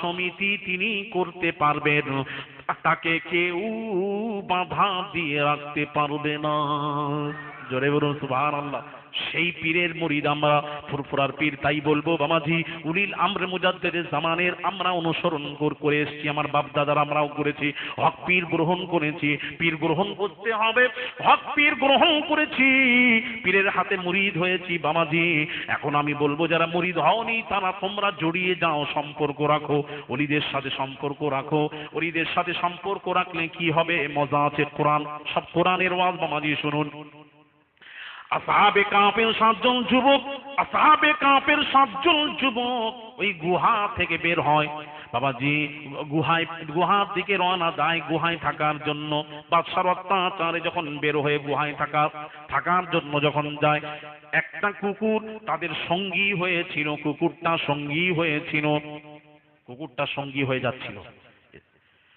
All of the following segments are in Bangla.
সমিতি তিনি করতে পারবেন। তাকে কেউ বাধা দিয়ে রাখতে পারবে না। জোরে বলুন সুবহান আল্লাহ সেই পীরের মুরিদ আমরা, ফুরফুরার পীর তাই বলব, বামাজি, উলিল আমরে মুজাদ্দেদের জামানের আমরা অনুসরণ করে এসেছি, আমার বাপ দাদার আমরাও করেছি, হক পীর গ্রহণ করেছি, পীর গ্রহণ করতে হবে, হক পীর গ্রহণ করেছি, পীরের হাতে মুরিদ হয়েছি, বামাজি। এখন আমি বলব, যারা মুরিদ হওনি, তারা তোমরা জড়িয়ে যাও, সম্পর্ক রাখো, অলিদের সাথে সম্পর্ক রাখো, অলিদের সাথে সম্পর্ক রাখলে কি হবে, মজা আছে, কোরআন, সব কোরআনের ওয়াজ, বামাজি, শুনুন। আসাহাবে কাপের সাতজন যুবক আসাহাবে কাপের সাতজন যুবক ওই গুহা থেকে বের হয়। বাবাজি, গুহায়, গুহার দিকে রওনা দেয় গুহায় থাকার জন্য। বাদশার অত্যাচারে যখন বের হয়ে গুহায় থাকা, থাকার জন্য যখন যায়, একটা কুকুর তাদের সঙ্গী হয়েছিল, কুকুরটা সঙ্গী হয়েছিল। কুকুরটা সঙ্গী হয়ে যাচ্ছিল।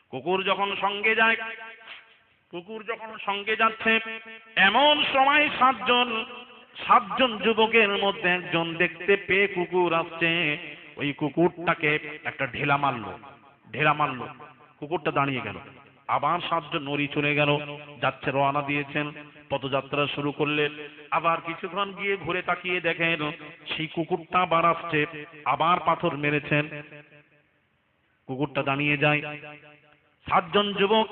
কুকুর যখন সঙ্গে যায় কুকুর যখন সঙ্গে যাচ্ছে, এমন সময় সাতজন সাতজন যুবকের মধ্যে একজন দেখতে পেয়ে কুকুর আসছে। ওই কুকুরটাকে একটা ঢেলা মারলো ঢেলা মারলো। কুকুরটা দাঁড়িয়ে গেল। আবার সাতজন নড়ি চলে গেল, যাচ্ছে রওনা দিয়েছেন, পদযাত্রা শুরু করলেন। আবার কিছুক্ষণ গিয়ে ঘুরে তাকিয়ে দেখেন, সেই কুকুরটা আবার আসছে, আবার পাথর মেরেছেন। কুকুরটা দাঁড়িয়ে যায় সাতজন যুবক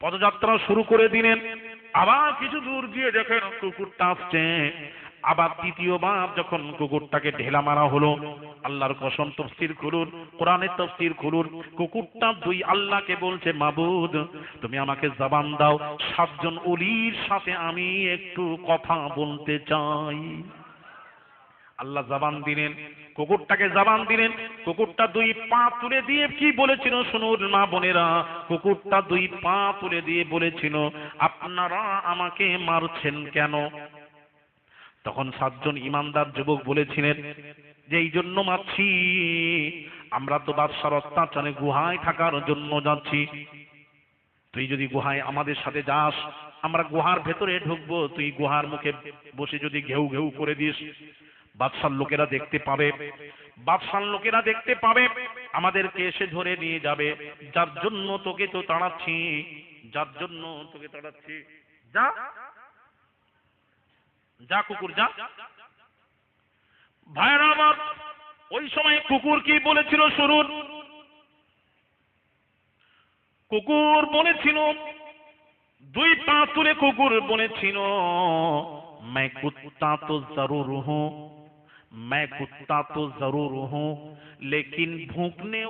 পদযাত্রা শুরু করে দিলেন। আবার কিছু দূর গিয়ে দেখেন কুকুরটা আসছে আবার তৃতীয়বার যখন কুকুরটাকে ঢেলা মারা হলো, আল্লাহর কসম তফসির খুলুন কোরআনের তফসির খুলুন কুকুরটা দুই আল্লাহকে বলছে, মাবুদ, তুমি আমাকে জবান দাও, সাতজন অলির সাথে আমি একটু কথা বলতে চাই। আল্লাহ জবান দিলেন, কুকুরটাকে জবান দিলেন, কুকুরটা দুই পা তুলে দিয়ে কি বলেছিল শুনুন মা বোনেরা, কুকুরটা দুই পা তুলে দিয়ে বলেছিল, আপনারা আমাকে মারছেন কেন? তখন সাতজন ইমানদার যুবক বলেছিলেন, যে এই জন্য মারছি, আমরা তো বাদশার অত্যাচারে গুহায় থাকার জন্য যাচ্ছি। তুই যদি গুহায় আমাদের সাথে যাস, আমরা গুহার ভেতরে ঢুকবো, তুই গুহার মুখে বসে যদি ঘেউ ঘেউ করে দিস বাদশার লোকেরা দেখতে পাবে বাদশার লোকেরা দেখতে পাবে আমাদেরকে এসে ধরে নিয়ে যাবে যার জন্য তোকে তো তাড়াচ্ছি যার জন্য তোকে তাড়াচ্ছি যা যা কুকুর যা ভাইরা আমার ওই সময় কুকুর কি বলেছিল শুনুন কুকুর বলেছিল দুই পা তুলে কুকুর বলেছিল मैं कुत्ता तो जरूर हूँ मैं कुत्ता तो ज़रूर हूँ लेकिन भूखने